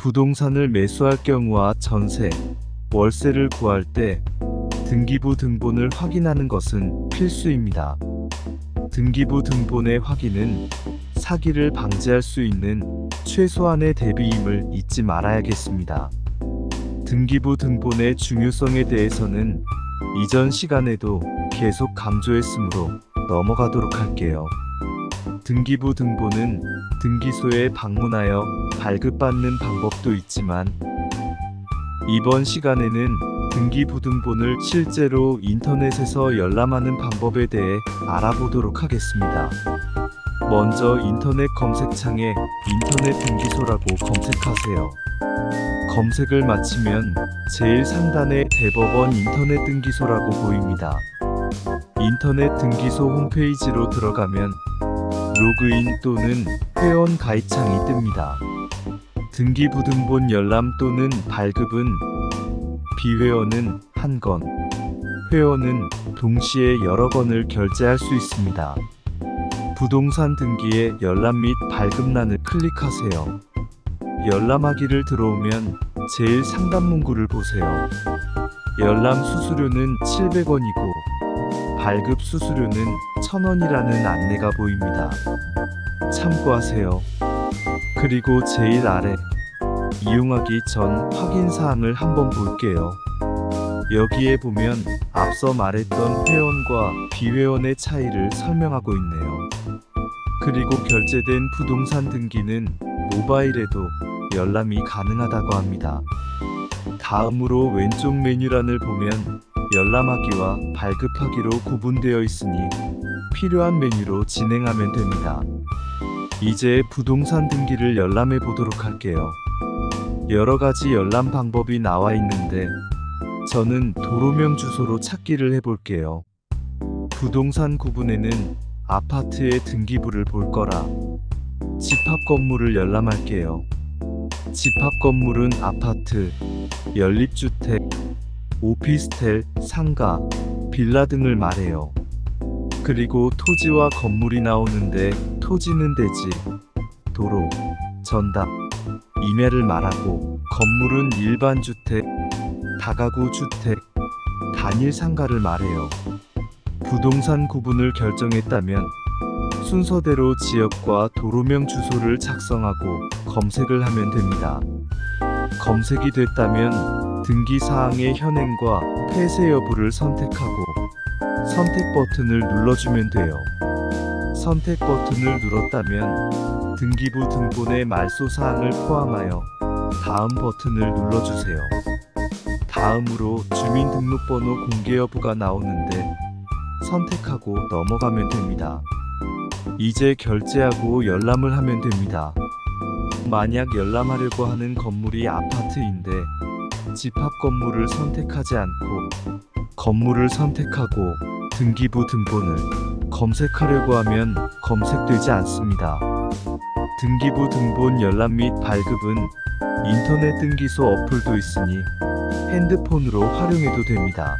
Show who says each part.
Speaker 1: 부동산을 매수할 경우와 전세, 월세를 구할 때 등기부 등본을 확인하는 것은 필수입니다. 등기부 등본의 확인은 사기를 방지할 수 있는 최소한의 대비임을 잊지 말아야겠습니다. 등기부 등본의 중요성에 대해서는 이전 시간에도 계속 강조했으므로 넘어가도록 할게요. 등기부 등본은 등기소에 방문하여 발급받는 방법도 있지만 이번 시간에는 등기부 등본을 실제로 인터넷에서 열람하는 방법에 대해 알아보도록 하겠습니다. 먼저 인터넷 검색창에 인터넷 등기소라고 검색하세요. 검색을 마치면 제일 상단에 대법원 인터넷 등기소라고 보입니다. 인터넷 등기소 홈페이지로 들어가면 로그인 또는 회원 가입창이 뜹니다. 등기부등본 열람 또는 발급은 비회원은 한 건, 회원은 동시에 여러 건을 결제할 수 있습니다. 부동산 등기의 열람 및 발급란을 클릭하세요. 열람하기를 들어오면 제일 상단 문구를 보세요. 열람 수수료는 700원이고 발급 수수료는 1000원이라는 안내가 보입니다. 참고하세요. 그리고 제일 아래 이용하기 전 확인 사항을 한번 볼게요. 여기에 보면 앞서 말했던 회원과 비회원의 차이를 설명하고 있네요. 그리고 결제된 부동산 등기는 모바일에도 열람이 가능하다고 합니다. 다음으로 왼쪽 메뉴란을 보면 열람하기와 발급하기로 구분되어 있으니 필요한 메뉴로 진행하면 됩니다. 이제 부동산 등기를 열람해 보도록 할게요. 여러 가지 열람 방법이 나와 있는데 저는 도로명 주소로 찾기를 해볼게요. 부동산 구분에는 아파트의 등기부를 볼 거라 집합 건물을 열람할게요. 집합 건물은 아파트, 연립주택, 오피스텔, 상가, 빌라 등을 말해요. 그리고 토지와 건물이 나오는데 토지는 대지, 도로, 전답, 임야를 말하고 건물은 일반 주택, 다가구 주택, 단일 상가를 말해요. 부동산 구분을 결정했다면 순서대로 지역과 도로명 주소를 작성하고 검색을 하면 됩니다. 검색이 됐다면 등기 사항의 현행과 폐쇄 여부를 선택하고 선택 버튼을 눌러주면 돼요. 선택 버튼을 눌렀다면 등기부 등본의 말소 사항을 포함하여 다음 버튼을 눌러주세요. 다음으로 주민등록번호 공개 여부가 나오는데 선택하고 넘어가면 됩니다. 이제 결제하고 열람을 하면 됩니다. 만약 열람하려고 하는 건물이 아파트인데 집합 건물을 선택하지 않고 건물을 선택하고 등기부 등본을 검색하려고 하면 검색되지 않습니다. 등기부 등본 열람 및 발급은 인터넷 등기소 어플도 있으니 핸드폰으로 활용해도 됩니다.